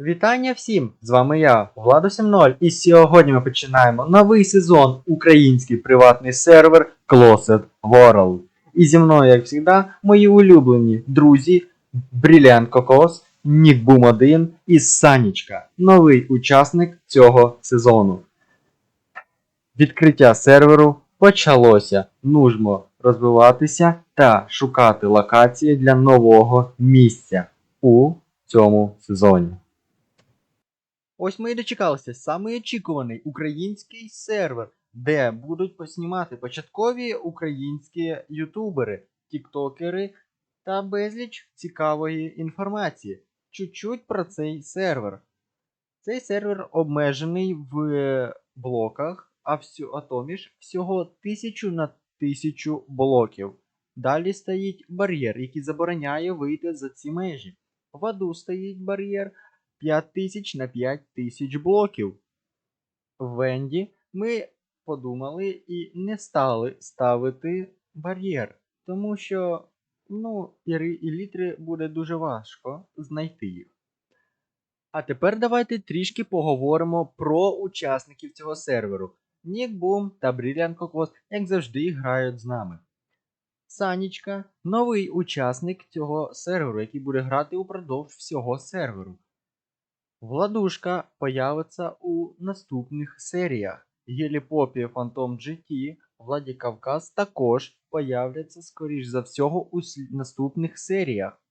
Вітання всім! З вами я, Владо 70, і сьогодні ми починаємо новий сезон український приватний сервер Closet World. І зі мною, як завжди, мої улюблені друзі Brilliant Кокос, Нік Бум 1 і Санічка, новий учасник цього сезону. Відкриття серверу почалося. Нужно розвиватися та шукати локації для нового місця у цьому сезоні. Ось ми і дочекалися самий очікуваний український сервер, де будуть поснімати початкові українські ютубери, тіктокери та безліч цікавої інформації. Чуть-чуть про цей сервер. Цей сервер обмежений в блоках, а всю атоміж всього 1000 на 1000 блоків. Далі стоїть бар'єр, який забороняє вийти за ці межі. В аду стоїть бар'єр 5000 на 5000 блоків. Венді ми подумали і не стали ставити бар'єр, тому що ну, і, і літри буде дуже важко знайти їх. А тепер давайте трішки поговоримо про учасників цього серверу. Нік Бум та Brilliant Кокос, як завжди, грають з нами. Санічка новий учасник цього серверу, який буде грати упродовж всього серверу. Владушка появиться у наступних серіях. Геліпопі Phantom GT, Владі Кавказ також появляться, скоріш за всього, у наступних серіях.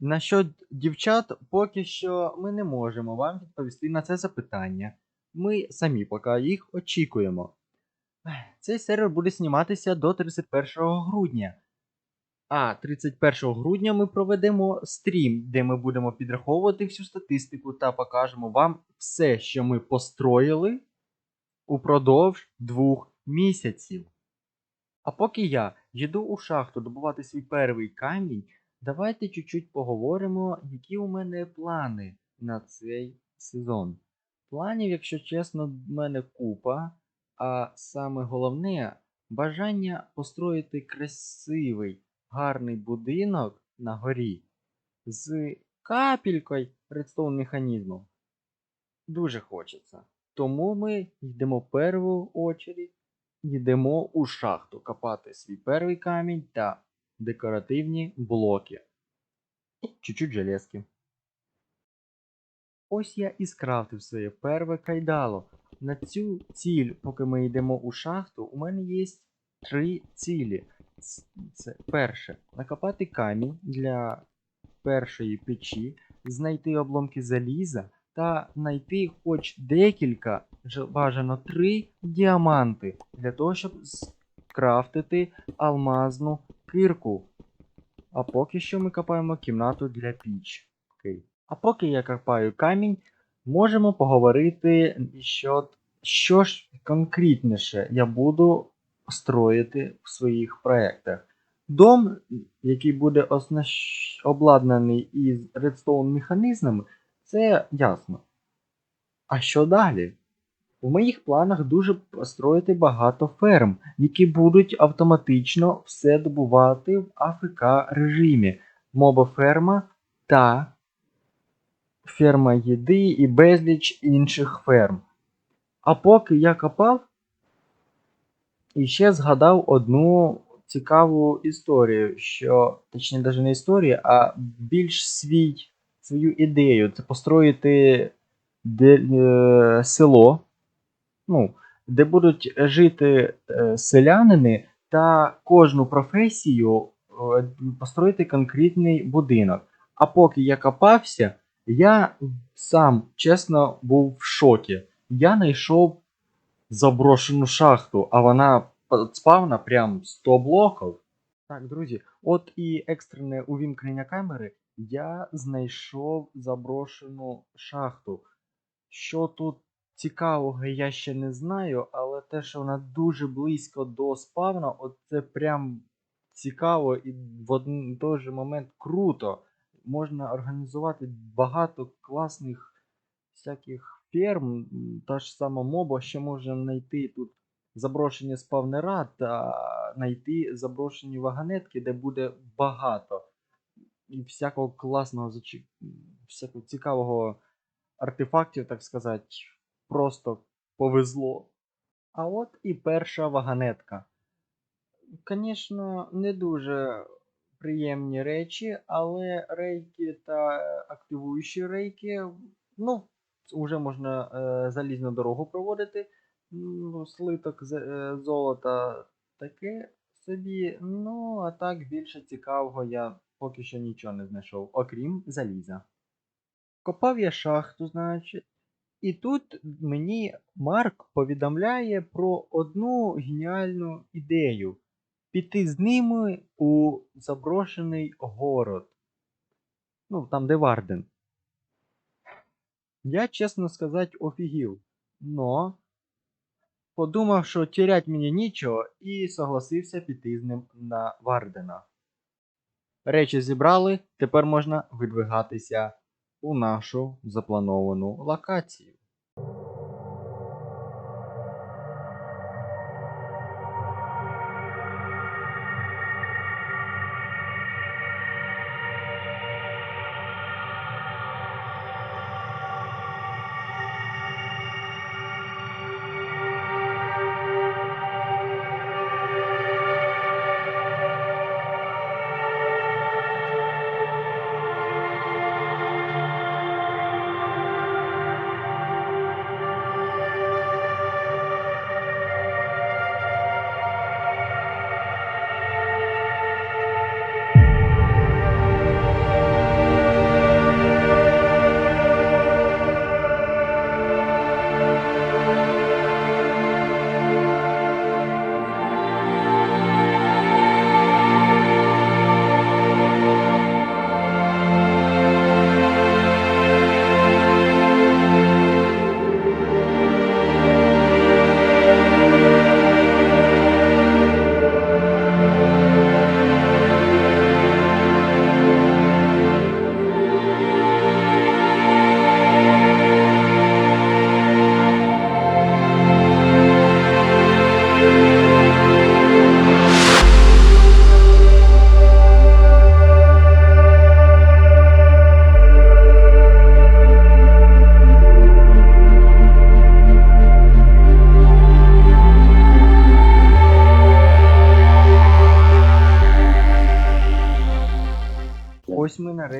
Насчет дівчат, поки що ми не можемо вам відповісти на це запитання. Ми самі поки їх очікуємо. Цей сервер буде зніматися до 31 грудня. А 31 грудня ми проведемо стрім, де ми будемо підраховувати всю статистику та покажемо вам все, що ми построїли упродовж двох місяців. А поки я їду у шахту добувати свій перший камінь, давайте чуть-чуть поговоримо, які у мене плани на цей сезон. Планів, якщо чесно, в мене купа, а саме головне бажання построїти красивий гарний будинок на горі з капелькою редстоун механізмом. Дуже хочеться. Тому ми йдемо першу очередь, йдемо у шахту копати свій перший камінь та декоративні блоки. Чуть-чуть железки. Ось я і скрафтив своє перше кайдало. На цю ціль, поки ми йдемо у шахту, у мене є три цілі. Це перше накопати камінь для першої печі, знайти обломки заліза та знайти хоч декілька, бажано три діаманти для того, щоб скрафтити алмазну кирку. А поки що ми копаємо кімнату для пічки. А поки я копаю камінь, можемо поговорити, що, що ж конкретніше я буду строїти в своїх проєктах. Дом, який буде оснащ... обладнаний із редстоун механізмами, це ясно. А що далі? У моїх планах дуже построїти багато ферм, які будуть автоматично все добувати в АФК режимі. Мобоферма та ферма їди і безліч інших ферм. А поки я копав, і ще згадав одну цікаву історію, що, точніше, навіть не історію, а більш свій, свою ідею. Це построїти де, е, село, ну, де будуть жити е, селянини та кожну професію е, построїти конкретний будинок. А поки я копався, я сам чесно був в шокі. Я знайшов заброшену шахту, а вона спавна прям 100 блоків. Так, друзі, от і екстрене увімкнення камери я знайшов заброшену шахту. Що тут цікавого, я ще не знаю, але те, що вона дуже близько до спавна, от це прям цікаво і в один той же момент круто. Можна організувати багато класних всяких ферм, та ж сама моба, ще можна знайти тут заброшені спавнера та знайти заброшені вагонетки, де буде багато і всякого класного всякого цікавого артефактів, так сказати, просто повезло. А от і перша вагонетка. Звісно, не дуже приємні речі, але рейки та активуючі рейки, ну, вже можна е, залізну дорогу проводити. Ну, слиток е, золота таке собі. Ну, а так більше цікавого я поки що нічого не знайшов, окрім заліза. Копав я шахту, значить. І тут мені Марк повідомляє про одну геніальну ідею піти з ними у заброшений город. Ну, там, де Варден. Я, чесно сказати, офігів. Но подумав, що тірять мені нічого, і согласився піти з ним на Вардена. Речі зібрали, тепер можна видвигатися у нашу заплановану локацію.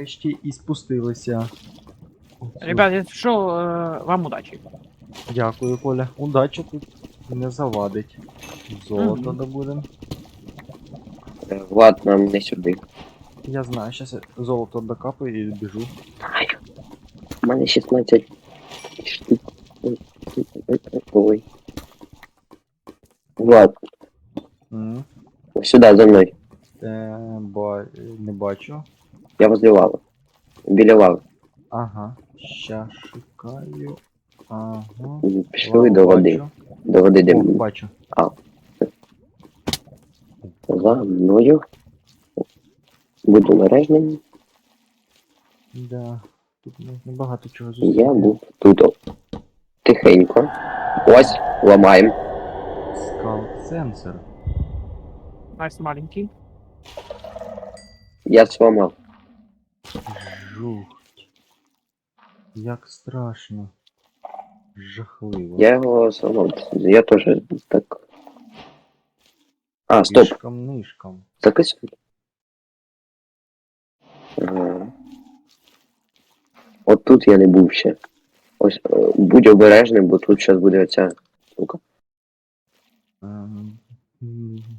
Нарешті і спустилися. Ребят, если что, э, вам удачи. Дякую, Коля. Удача тут не завадить. Золото Мгм. добудем. Е, Влад, нам не сюди. Я знаю, зараз я золото докапаю і біжу. У мене 16 штук. Ой. Влад, ось сюди за мною. Е, ба... Не бачу. Я возле лави. Біля лави. Ага. Ща шукаю. Ага. Пішли Лаву до води. бачу. До води, де О, бачу. за мною. Буду мережним. Да. Тут можна багато чого зустріти. Я був тут. о. Тихенько. Ось, ламаємо. Скаут сенсор. Найс маленький. Я зламав. Жух. Як страшно. Жахливо. Я його зламав. Я теж так. А, стоп. Тишком нишком. Закисуй. Ага. От тут я не був ще. Ось, е, будь обережним, бо тут зараз буде оця штука. Ем,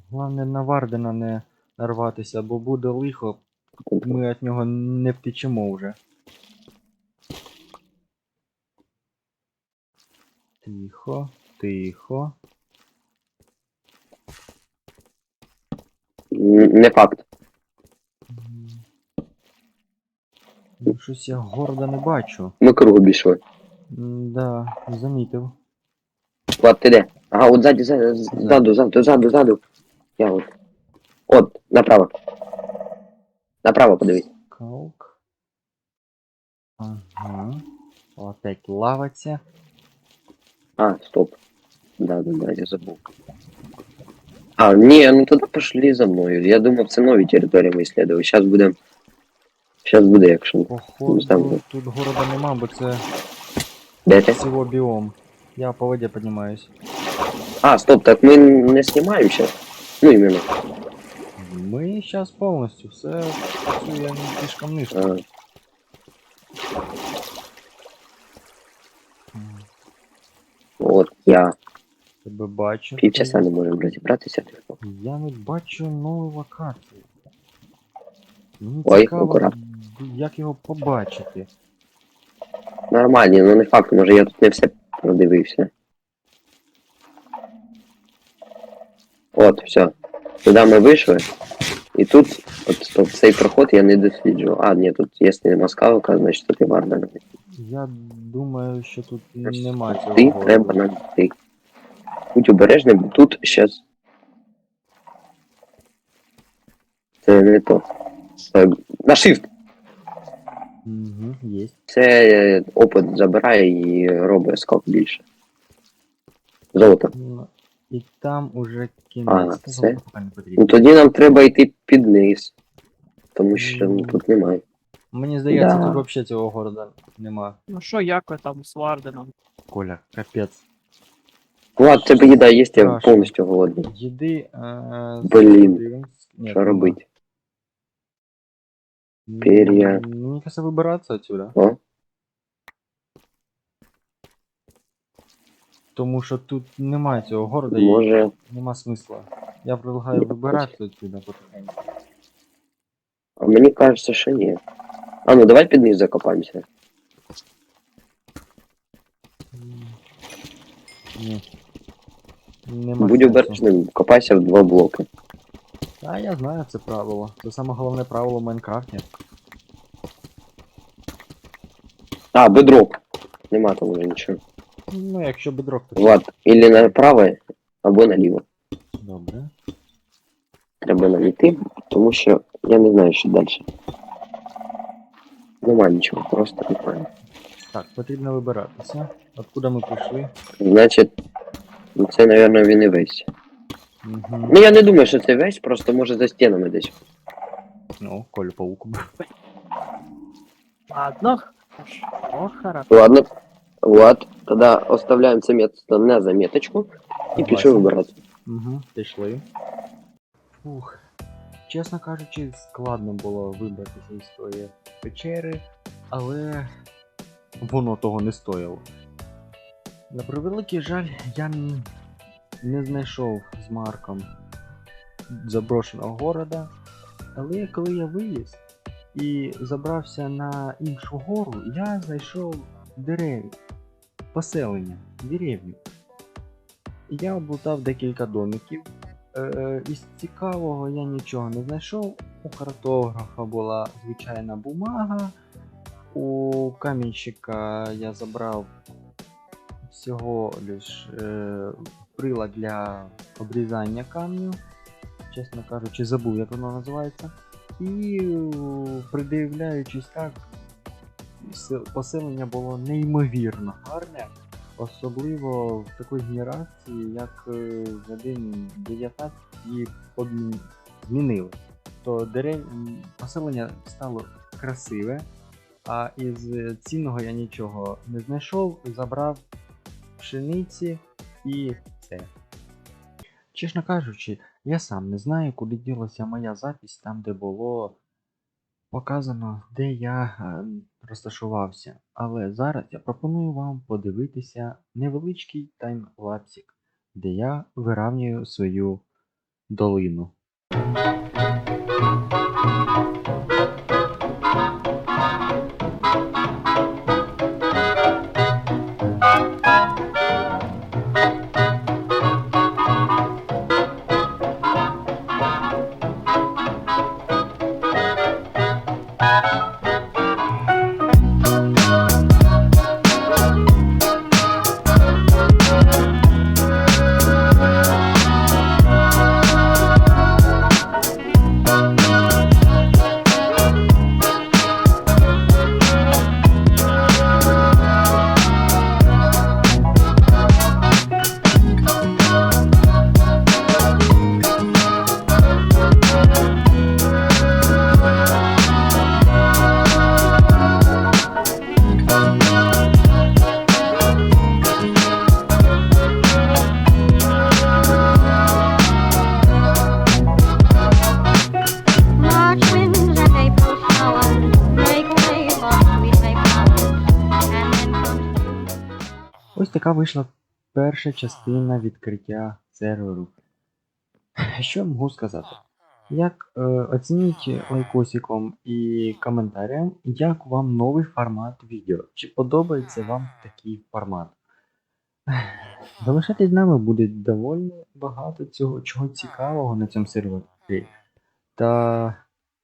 Головне на Вардена не нарватися, бо буде лихо, ми від нього не втечемо вже. Тихо, тихо. Не факт. Ну, Щось я горда не бачу. Ми кругу більшли. М, Да, замітив. Влад, ти де? Ага, от ззаді, ззаді, ззаду, ззаду, ззаду, ззаду. Я от. От, направо. Направо подивись. Калк. Ага. Опять лаваться. А, стоп. Да, да, да, я забув. А, ні, ну тоді пошли за мною. Я думав, це нові території ми исследовали. Зараз будемо Щас буде, якщо. Походу, Там. тут города нема, бо це Де ти? всього біом. Я по воді піднімаюсь. А, стоп, так ми не знімаємо щас. Ну, іменно. Ми зараз повністю все працює не слишком низько. А, от я. Тебе бачу. Півчаса не можемо розібратися. типу. Я не бачу нову локацію. Мені Ой, цікаво, акуратно. як його побачити. Нормальні, ну не факт, може я тут не все продивився. От, все. Туди ми вийшли. І тут, от стоп, цей проход я не досліджував. А, ні, тут якщо нема скалка, значить тут і варда. Я думаю, що тут нема цього. Ти городу. треба нам йти. Будь обережним, бо тут щас. Це не то. Так, На shift! Угу, є. Це е, опит забирає і робить скок більше. Золото. Ну, І там уже А, кінець. це? Золота Ну тоді нам треба йти під низ. Тому що ну, тут немає. Мені здається, Да. тут взагалі цього города нема. Ну що, як ви там з Варденом? Коля, капець. Влад, тебе їда є, я Страшно. повністю голодний. Їди. Е, Блін, подивимось. Ні, Що робити? М, Пер'я. Мені кажется, вибиратися отсюда. О, Тому що тут немає цього города і може. нема смисла. Я предлагаю вибиратися отсюда потихеньку. А мені кажеться, що ні. А ну давай під низ закопаємося. М, Ні. Нема Будь обережним, копайся в два блоки. А я знаю це правило. Це саме головне правило в Майнкрафті. А, бедрок. Нема там вже нічого. Ну, якщо бедрок, то Влад, ілі направо, або наліво. добре. Треба нам йти, тому що я не знаю, що далі. Нема нічого, просто немає. Так, потрібно вибиратися. Откуда ми прийшли? Значить, ну, це, мабуть, він і весь. Угу. Ну я не думаю, що це весь, просто може за стінами десь. Ну, Колю пауку був. Ладно. О, хорошо. Ладно. Тогда оставляем це место на заметочку і пішли вибирати. Угу, пішли. Фух. Чесно кажучи, складно було вибратися із тої печери, але воно того не стояло. На превеликий жаль, я не знайшов з Марком заброшеного города, але коли я виліз і забрався на іншу гору, я знайшов дерев... поселення, деревню. Я облутав декілька домиків. Е, із цікавого я нічого не знайшов. У картографа була звичайна бумага. У камінщика я забрав всього лиш е, прилад для обрізання камню. Чесно кажучи, забув, як воно називається. І е, придивляючись так, поселення було неймовірно гарне. Особливо в такій генерації, як е, в 1.19 її подмі- змінили. То дерев... поселення стало красиве, а із цінного я нічого не знайшов, забрав пшениці і все. Чесно кажучи, я сам не знаю, куди ділася моя запись там, де було показано, де я е, розташувався. Але зараз я пропоную вам подивитися невеличкий таймлапсик, де я виравнюю свою долину. Така вийшла перша частина відкриття серверу. Що я можу сказати? Як е, оцініть лайкосиком і коментарем, як вам новий формат відео? Чи подобається вам такий формат? Залишайтесь з нами, буде доволі багато цього чого цікавого на цьому сервері. Та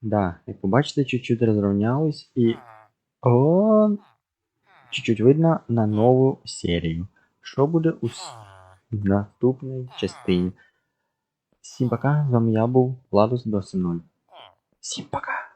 да, як побачите, чуть-чуть розрівнялось і о, чуть-чуть видно на нову серію. Що буде у наступній частині? Всім пока, з вами я був Владус 270. Всім пока!